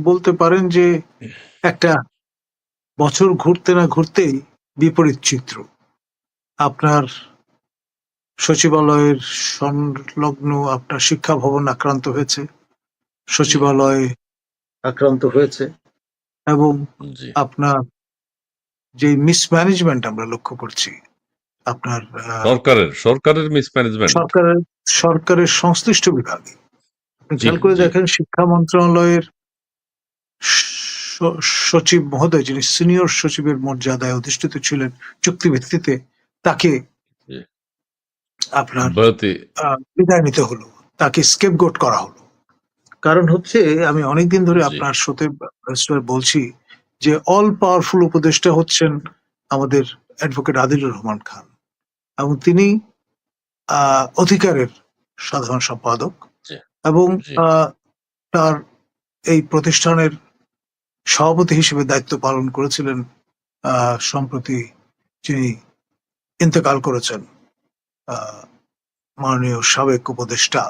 বলতে পারেন যে একটা বছর ঘুরতে না ঘুরতেই বিপরীত চিত্র। আপনার সচিবালয়ের সংলগ্ন আপনার শিক্ষা ভবন আক্রান্ত হয়েছে সচিবালয় আক্রান্ত হয়েছে এবং আপনার যে মিসম্যানেজমেন্ট আমরা লক্ষ্য করছি আপনার সরকারের সরকারের মিসম্যানেজমেন্ট সরকারের সরকারের সংশ্লিষ্ট বিভাগে। খেয়াল করে দেখেন শিক্ষা মন্ত্রণালয়ের সচিব মহোদয় যিনি সিনিয়র সচিবের মর্যাদায় অধিষ্ঠিত ছিলেন চুক্তি ভিত্তিতে তাকে আপনার বিদায় নিতে হলো। তাকে স্কেপগোট করা হলো। কারণ হচ্ছে আমি অনেকদিন ধরে। আপনার সাথে বলছি যে অল পাওয়ারফুল উপদেষ্টা হচ্ছেন আমাদের অ্যাডভোকেট আদিলুর রহমান খান এবং তিনি আহ, অধিকারের সাধারণ সম্পাদক এবং আহ, তার এই প্রতিষ্ঠানের সভাপতি হিসেবে দায়িত্ব পালন করেছিলেন আহ, সম্প্রতি যিনি ইন্তেকাল করেছেন মাননীয় সাবেক উপদেষ্টা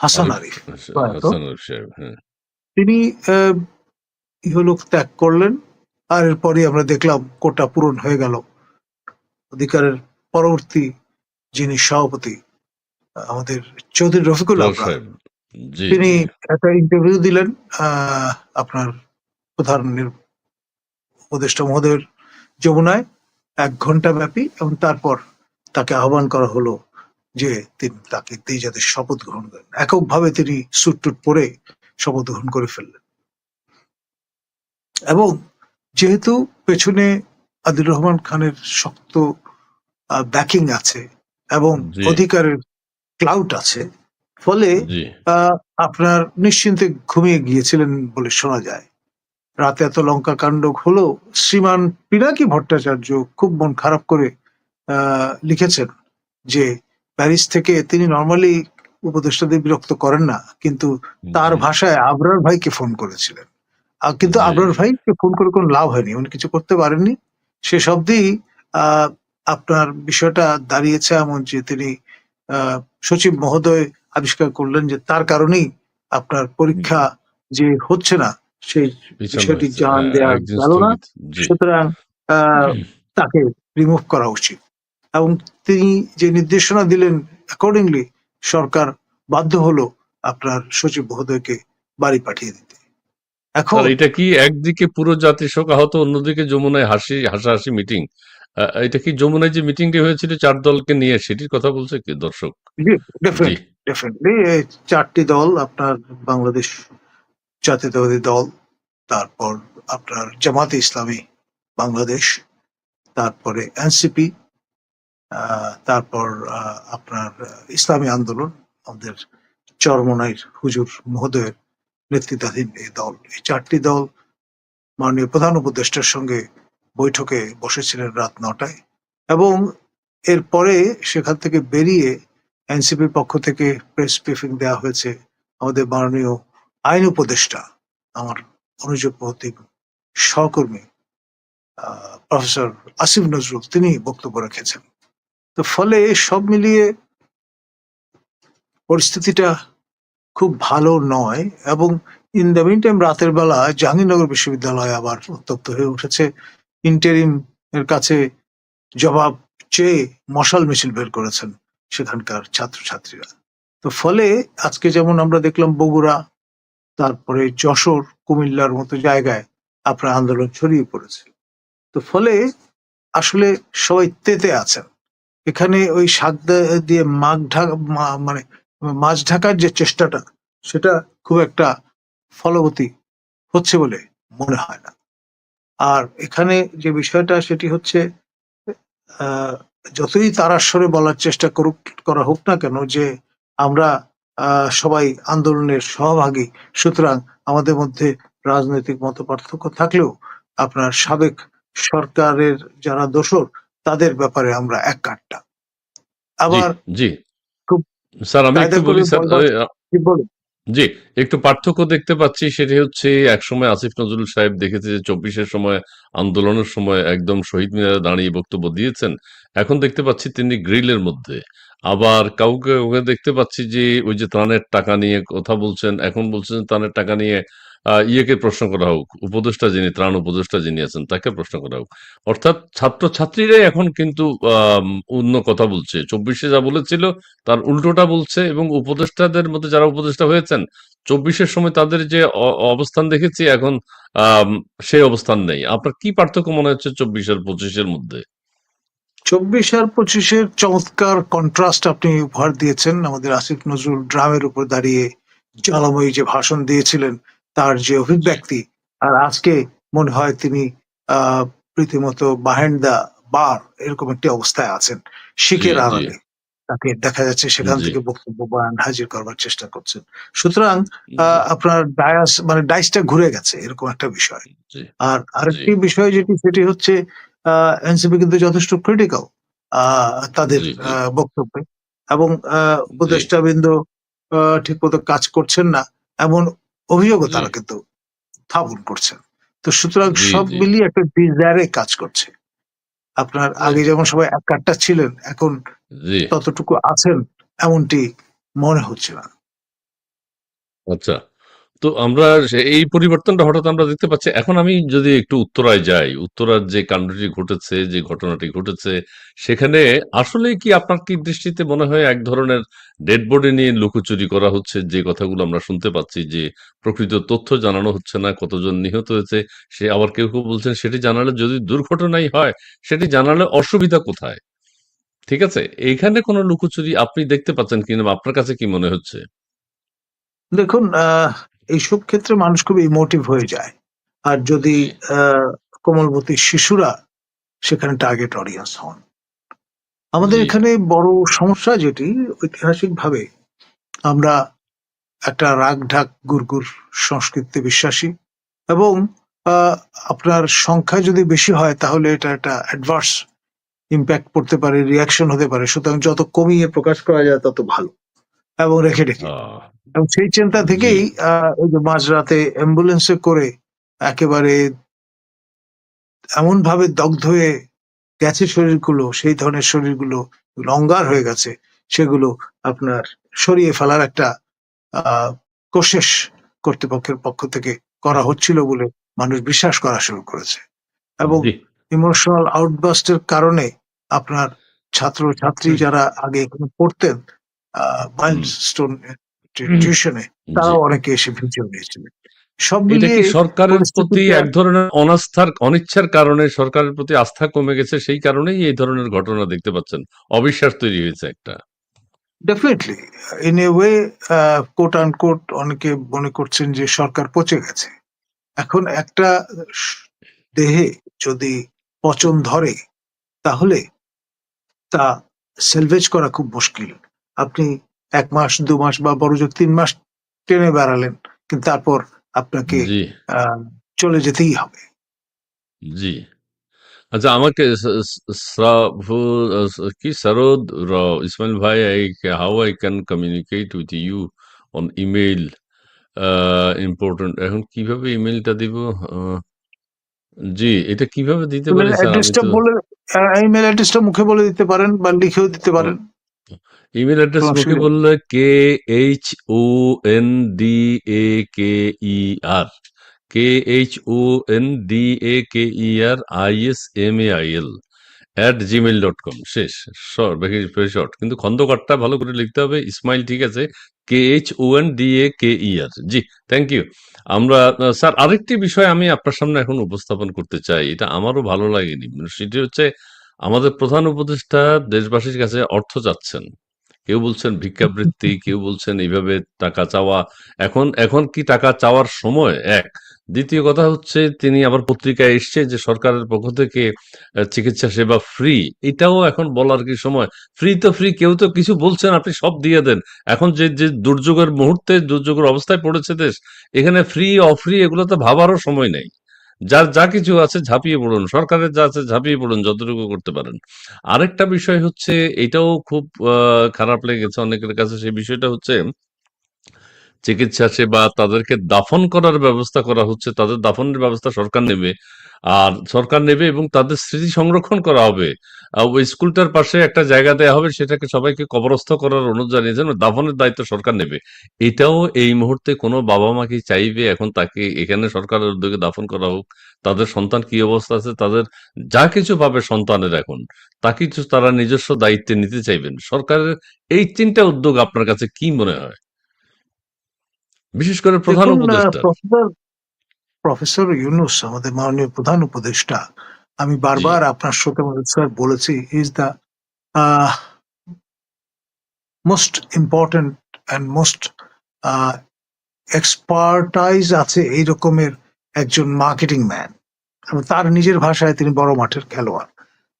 হাসান আরিফ হ্যাঁ। তিনি ইহলোক ত্যাগ করলেন আর এরপরই আমরা দেখলাম কোটা পূরণ হয়ে গেল। অধিকারের পরবর্তী যিনি সভাপতি আমাদের চৌধুরী রফিকুল তিনি একটা ইন্টারভিউ দিলেন আহ, আপনার প্রধান উপদেষ্টা মহোদয়ের যমুনায় এক ঘণ্টা ব্যাপী এবং তারপর তাকে আহ্বান করা হলো যে তিনি তাকে তিনি যাতে শপথ গ্রহণ করেন। এককভাবে তিনি স্যুট টুট পরে শপথ গ্রহণ করে ফেললেন। এবং যেহেতু পেছনে আদিল রহমান খানের শক্ত ব্যাকিং আছে এবং অধিকারের ক্লাউড আছে ফলে আপনার নিশ্চিন্তে ঘুমিয়ে গিয়েছিলেন বলে শোনা যায়। রাতে এত লঙ্কা কাণ্ড হলো শ্রীমান পিনাকি ভট্টাচার্য খুব মন খারাপ করে আহ, লিখেছেন যে প্যারিস থেকে তিনি নর্মালি উপদেষ্টাদের বিরক্ত করেন না কিন্তু তার। ভাষায় আবরার ভাইকে ফোন করেছিলেন কিন্তু। আবরার ভাইকে ফোন করে কোনো লাভ হয়নি উনি কিছু করতে পারেননি সে শব্দেই আহ, আপনার বিষয়টা দাঁড়িয়েছে এমন যে তিনি আহ, সচিব মহোদয় আবিষ্কার করলেন যে তার কারণেই আপনার পরীক্ষা যে হচ্ছে না সেই বিষয়টি হ্যাঁ, দেওয়া গেল না। সুতরাং তাকে রিমুভ করা উচিত। এবং তিনি যে নির্দেশনা দিলেন অ্যাকর্ডিংলি সরকার বাধ্য হলো আপনার সচিব মহোদয়কে বাড়ি পাঠিয়ে দিতে। এখন এটা কি একদিকে পুরো জাতি শোক আহত অন্যদিকে যমুনায় হাসি হাসাহাসি মিটিং? এটা কি যমুনায় যে মিটিংটি হয়েছিল চার দলকে নিয়ে সেটির কথা বলছে কি দর্শক? ডেফিনেটলি চারটি দল আপনার বাংলাদেশ জাতীয়তাবাদী দল, তারপর আপনার জামাতে ইসলামী বাংলাদেশ, তারপরে এনসিপি তারপর আপনার ইসলামী আন্দোলন, আমাদের চরমনাইর হুজুর মহোদয়ের নেতৃত্বাধীন এই দল। এই চারটি দল মাননীয় প্রধান উপদেষ্টার সঙ্গে বৈঠকে বসেছিলেন রাত নটায় এবং এরপরে সেখান থেকে বেরিয়ে এনসিপির পক্ষ থেকে প্রেস ব্রিফিং দেওয়া হয়েছে আমাদের মাননীয় আইন উপদেষ্টা আমার অনুযোগ প্রতিম সহকর্মী প্রফেসর আসিফ নজরুল, তিনি বক্তব্য রেখেছেন। তো ফলে সব মিলিয়ে পরিস্থিতিটা খুব ভালো নয় এবং ইন দ্য মিন টাইম রাতের বেলা জাহাঙ্গীরনগর বিশ্ববিদ্যালয় আবার উত্তপ্ত হয়ে উঠেছে। ইন্টারিম এর কাছে জবাব চেয়ে মশাল মিছিল বের করেছেন সেখানকার ছাত্রছাত্রীরা। তো ফলে আজকে যেমন আমরা দেখলাম বগুড়া তারপরে যশোর, কুমিল্লার মতো জায়গায় আপনার আন্দোলন ছড়িয়ে পড়েছে। তো ফলে আসলে সবাই তেতে আছেন। এখানে ওই শাক দিয়ে মাছ ঢাকা মানে মাছ ঢাকার যে চেষ্টাটা, সেটা খুব একটা ফলবতী হচ্ছে বলে মনে হয় না। আর এখানে যে বিষয়টা, সেটি হচ্ছে যতই তারাস্বরে বলার চেষ্টা করুক, করা হোক না কেন, যে আমরা সবাই আন্দোলনের সহভাগী। সুতরাং আমাদের মধ্যে রাজনৈতিক মত পার্থক্য থাকলেও আপনার সাবেক সরকারের যারা দোষর তাদের ব্যাপারে আমরা এক কাটটা আবার জি খুব স্যার আমি একটু বলি স্যার বলুন? জি একটু পার্থক্য দেখতে পাচ্ছি সেটি হচ্ছে একসময় আসিফ নজরুল সাহেব দেখেছে যে চব্বিশের সময় আন্দোলনের সময় একদম শহীদ মিনারে দাঁড়িয়ে বক্তব্য দিয়েছেন। এখন দেখতে পাচ্ছি তিনি গ্রিলের মধ্যে। আবার কাউকে ওকে দেখতে পাচ্ছি যে ওই যে ত্রাণের টাকা নিয়ে কথা বলছেন এখন বলছেন ত্রাণের টাকা নিয়ে আহ, ইয়েকে প্রশ্ন করা হোক উপদেষ্টা যিনি ত্রাণ উপদেষ্টা যিনি আছেন তাকে প্রশ্ন করা হোক। অর্থাৎ ছাত্রছাত্রীরাই এখন কিন্তু অন্য কথা বলছে। চব্বিশে যা বলেছিল তার উল্টোটা বলছে এবং উপদেষ্টাদের মধ্যে যারা উপদেষ্টা হয়েছেন চব্বিশের সময় তাদের যে অ- অবস্থান দেখেছি এখন সেই অবস্থান নেই। আপনার কি পার্থক্য মনে হচ্ছে চব্বিশ আর পঁচিশের মধ্যে? চব্বিশ আর পঁচিশের চমৎকার কন্ট্রাস্ট আপনি উপহার দিয়েছেন। আমাদের আসিফ নজরুল ড্রামের উপর দাঁড়িয়ে জ্বালাময়ী যে ভাষণ দিয়েছিলেন তার যে অভিব্যক্তি আর আজকে মনে হয় তিনি আহ রীতিমতো বাহেন্ড দা বার এরকম একটি অবস্থায় আছেন। শিখের। আড়ালে তাকে দেখা যাচ্ছে সেখান থেকে বক্তব্য বয়ান হাজির করবার চেষ্টা করছেন। সুতরাং আহ, আপনার ডায়াস মানে ডাইসটা ঘুরে গেছে এরকম একটা বিষয়। আর আরেকটি বিষয় যেটি সেটি হচ্ছে এনসিপি কিন্তু যথেষ্ট ক্রিটিক্যাল তাদের বক্তব্যে। এবং উপদেষ্টাবৃন্দ আহ, ঠিকমতো কাজ করছেন না এমন অভিযোগও তারা কিন্তু স্থাপন করছেন। তো সুতরাং সব মিলিয়ে একটা ডিজায়ারে কাজ করছে। আপনার আগে যেমন সবাই এক কাটটা ছিলেন এখন ততটুকু আছেন এমনটি মনে হচ্ছে না। আচ্ছা। তো আমরা এই পরিবর্তনটা হঠাৎ আমরা দেখতে পাচ্ছি। এখন আমি যদি একটু উত্তরায় যাই, উত্তরার যে কাণ্ডটি ঘটেছে, যে ঘটনাটি ঘটেছে, সেখানে আসলে কি আপনার কি দৃষ্টিতে মনে হয় এক ধরনের ডেড নিয়ে লুকোচুরি করা হচ্ছে? যে কথাগুলো আমরা শুনতে পাচ্ছি যে প্রকৃত তথ্য জানানো হচ্ছে না, কতজন নিহত হয়েছে, সে আবার কেউ কেউ বলছেন সেটি জানালে যদি দুর্ঘটনাই হয়, সেটি জানালে অসুবিধা কোথায়? ঠিক আছে? এইখানে কোনো লুকোচুরি আপনি দেখতে পাচ্ছেন কিনা আপনার কাছে কি মনে হচ্ছে? দেখুন এইসব ক্ষেত্রে মানুষ খুব ইমোটিভ হয়ে যায়। আর যদি কোমলবতী শিশুরা সেখানে টার্গেট অডিয়েন্স হন। আমাদের এখানে বড় সমস্যা যেটি ঐতিহাসিকভাবে আমরা একটা রাগ ঢাক গুরগুর সংস্কৃতিতে বিশ্বাসী এবং আপনার সংখ্যা যদি বেশি হয় তাহলে এটা একটা অ্যাডভার্স ইম্প্যাক্ট পড়তে পারে রিয়াকশন হতে পারে। সুতরাং যত কমিয়ে প্রকাশ করা যায় তত ভালো। এবং রেখে রেখে। এবং সেই চিন্তা থেকেই আহ, এই যে মাঝরাতে অ্যাম্বুলেন্সে করে একেবারে এমন ভাবে দগ্ধ হয়ে গেছে শরীরগুলো সেই ধরনের শরীরগুলো লঙ্গার হয়ে গেছে সেগুলো আপনার সরিয়ে ফেলার একটা আহ কোশেষ কর্তৃপক্ষের পক্ষ থেকে করা হচ্ছিল বলে মানুষ বিশ্বাস করা শুরু করেছে। এবং ইমোশনাল আউটবাস্টের কারণে আপনার ছাত্র ছাত্রী যারা আগে এখানে পড়তেন মাইল্ড স্টোন টিউশনে তারাও অনেকে এসে ভিডিও নিয়েছিলেন সব মিলিয়ে সরকারের প্রতি এক ধরনের অনাস্থার অনিচ্ছার কারণে সরকারের প্রতি আস্থা কমে গেছে? সেই কারণেই এই ধরনের ঘটনা দেখতে পাচ্ছেন। অবিশ্বাস তৈরি হয়েছে একটা। Definitely in a way quote unquote অনেকে মনে করছেন যে সরকার পচে গেছে। এখন একটা দেহে যদি পচন ধরে তাহলে তা সেলভেজ করা খুব মুশকিল। আপনি এক মাস দু মাস বা বড় জোর তিন মাস টেনে বেড়ালেন কিন্তু তারপর আপনাকে চলে যেতেই হবে। জি। আচ্ছা আমাকে কি সরোদ ইসমাইল ভাই I how I can communicate with you on email important এখন কীভাবে ইমেইলটা দিব? জি এটা কীভাবে দিতে পারি ইমেল স্যার ইমেল অ্যাড্রেসটা মুখে বলে দিতে পারেন বা লিখেও দিতে পারেন। ইমেল অ্যাড্রেস মুখে বললে K H O N D A K E R K H O N D A K E R I S M A I L at Gmail dot com শেষ শর্ট ভেরি শর্ট কিন্তু খন্দকারটা ভালো করে লিখতে হবে ইসমাইল ঠিক আছে K H O N D A K E R G thank you আমরা sir আরেকটি বিষয় আমি আপনার সামনে এখন উপস্থাপন করতে চাই এটা আমারও ভালো লাগেনি। মানে সেটি হচ্ছে আমাদের প্রধান উপদেষ্টা দেশবাসীর কাছে অর্থ চাচ্ছেন। কেউ বলছেন ভিক্ষাবৃত্তি, কেউ বলছেন এইভাবে টাকা চাওয়া। এখন এখন কি টাকা চাওয়ার সময়? এক। দ্বিতীয় কথা হচ্ছে, তিনি আবার পত্রিকায় এসছে যে সরকারের পক্ষ থেকে চিকিৎসা সেবা ফ্রি এটাও এখন বলার কি সময়? ফ্রি তো ফ্রি কেউ তো কিছু বলছেন, আপনি সব দিয়ে দেন। এখন যে যে দুর্যোগের মুহূর্তে, দুর্যোগের অবস্থায় পড়েছে দেশ, এখানে ফ্রি অফ্রি এগুলো তো ভাবারও সময় নেই। যার যা কিছু আছে ঝাঁপিয়ে পড়ুন, সরকারের যা আছে ঝাঁপিয়ে পড়ুন, যতটুকু করতে পারেন। আরেকটা বিষয় হচ্ছে, এটাও খুব খারাপ লেগেছে অনেকের কাছে, সেই বিষয়টা হচ্ছে চিকিৎসা সেবা তাদেরকে দাফন করার ব্যবস্থা করা হচ্ছে, তাদের দাফনের ব্যবস্থা সরকার নেবে। আর সরকার নেবে এবং তাদের স্মৃতি সংরক্ষণ করা হবে। ওই স্কুলটার পাশে একটা জায়গা দেওয়া হবে সেটাকে সবাইকে কবরস্থ করার অনুরোধ জানিয়েছেন দাফনের দায়িত্ব সরকার নেবে। এটাও এই মুহূর্তে কোনো বাবা মা কি চাইবে? এখন তাকে এখানে সরকারের উদ্যোগে দাফন করা হোক। তাদের সন্তান কি অবস্থা আছে? তাদের যা কিছু পাবে সন্তানের এখন তা কিছু তারা নিজস্ব দায়িত্বে নিতে চাইবেন। সরকারের এই তিনটা উদ্যোগ আপনার কাছে কি মনে হয়? বিশেষ করে প্রধান উপদেষ্টা। প্রফেসর ইউনুস আমাদের মাননীয় প্রধান উপদেষ্টা আমি বারবার আপনার সাথে স্যার বলেছি is the most important and most expertise আছে এই রকমের একজন মার্কেটিং ম্যান তার নিজের ভাষায় তিনি বড় মাঠের খেলোয়াড়।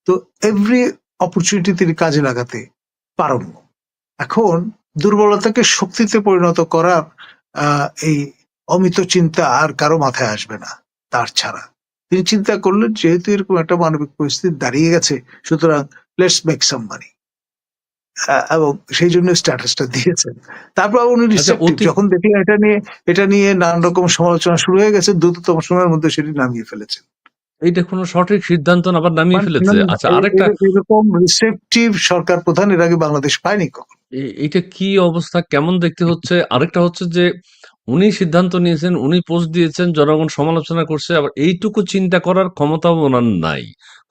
তো এভরি অপরচুনিটি তিনি কাজে লাগাতে পারঙ্গ এখন দুর্বলতাকে শক্তিতে পরিণত করার আহ, এই অমিত চিন্তা আর কারও মাথায় আসবে না তার ছাড়া। তিনি চিন্তা করলেন যেহেতু এরকম একটা মানবিক পরিস্থিতি দাঁড়িয়ে গেছে সুতরাং লেটস মেক সাম মানি এবং সেই জন্য স্ট্যাটাসটা দিয়েছেন। তারপর উনি আচ্ছা, যখন দেখলেন এটা নিয়ে এটা নিয়ে নানান রকম সমালোচনা শুরু হয়ে গেছে দ্রুততম সময়ের মধ্যে সেটি নামিয়ে ফেলেছেন। এইটা কোনো সঠিক সিদ্ধান্ত না আবার নামিয়ে মানে ফেলেছে। আচ্ছা আরেকটা এরকম রিসেপটিভ সরকার প্রধান এর আগে বাংলাদেশ পায়নি কখন? এটা কি অবস্থা? কেমন দেখতে হচ্ছে? আরেকটা হচ্ছে যে উনি সিদ্ধান্ত নিয়েছেন উনি পোস্ট দিয়েছেন জনগণ সমালোচনা করছে আবার এইটুকু চিন্তা করার ক্ষমতাও ওনার নাই।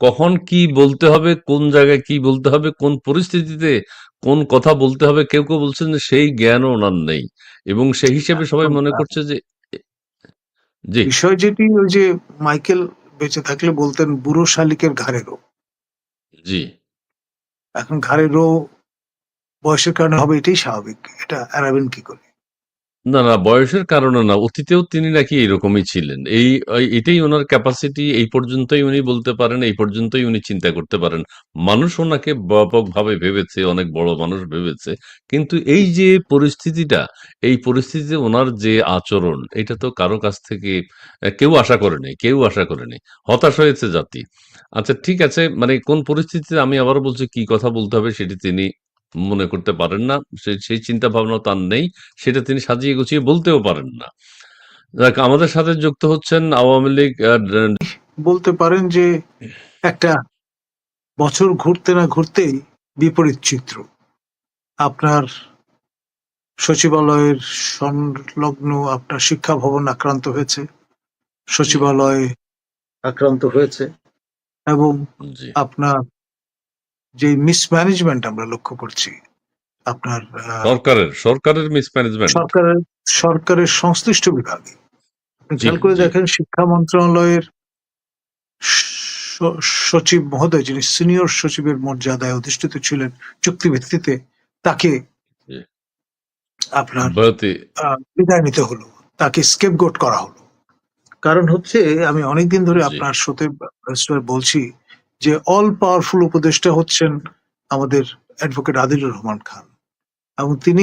কখন কি বলতে হবে কোন জায়গায় কি বলতে হবে কোন পরিস্থিতিতে কোন কথা বলতে হবে কেউ কেউ বলছেন যে সেই জ্ঞানও ওনার নেই। এবং সেই হিসেবে সবাই মনে করছে যে জি। বিষয় যেটি ওই যে মাইকেল বেঁচে থাকলে বলতেন বুড়ো শালিকের ঘাড়ে রো জি। এখন ঘাড়ে রো বয়সের কারণে হবে এটাই স্বাভাবিক। এটা এড়াবেন কি করে? না না, বয়সের কারণে না, অতীতেও তিনি নাকি এরকমই ছিলেন। এই এটাই ওনার ক্যাপাসিটি এই পর্যন্তই উনি বলতে পারেন, এই পর্যন্তই উনি চিন্তা করতে পারেন। মানুষ ওনাকে ব্যাপকভাবে ভেবেছে, অনেক বড় মানুষ ভেবেছে, কিন্তু এই যে পরিস্থিতিটা, এই পরিস্থিতিতে ওনার যে আচরণ, এটা তো কারও কাছ থেকে কেউ আশা করেনি কেউ আশা করেনি হতাশ হয়েছে জাতি। আচ্ছা ঠিক আছে মানে কোন পরিস্থিতিতে আমি আবারও বলছি, কি কথা বলতে হবে সেটি তিনি মনে করতে পারেন না সে- সেই চিন্তা ভাবনা তার নেই সেটা তিনি সাজিয়ে গুছিয়ে বলতেও পারেন না। যাক, আমাদের সাথে যুক্ত হচ্ছেন আওয়ামী লীগ বলতে পারেন যে একটা বছর ঘুরতে না ঘুরতেই বিপরীত চিত্র। আপনার সচিবালয়ের সংলগ্ন আপনার শিক্ষা ভবন আক্রান্ত হয়েছে সচিবালয় আক্রান্ত হয়েছে। এবং আপনার যে মিসম্যানেজমেন্ট আমরা লক্ষ্য করছি আপনার সরকারের সরকারের মিসম্যানেজমেন্ট সরকারের সরকারের সংশ্লিষ্ট বিভাগে। খেয়াল করে দেখেন শিক্ষা মন্ত্রণালয়ের সচিব মহোদয় যিনি সিনিয়র সচিবের মর্যাদায় অধিষ্ঠিত ছিলেন চুক্তি ভিত্তিতে তাকে আপনার বিদায় নিতে হলো তাকে স্কেপগোট করা হলো। কারণ হচ্ছে আমি অনেকদিন ধরে আপনার সাথে বলছি যে অল পাওয়ারফুল উপদেষ্টা হচ্ছেন আমাদের অ্যাডভোকেট আদিলুর রহমান খান। এবং তিনি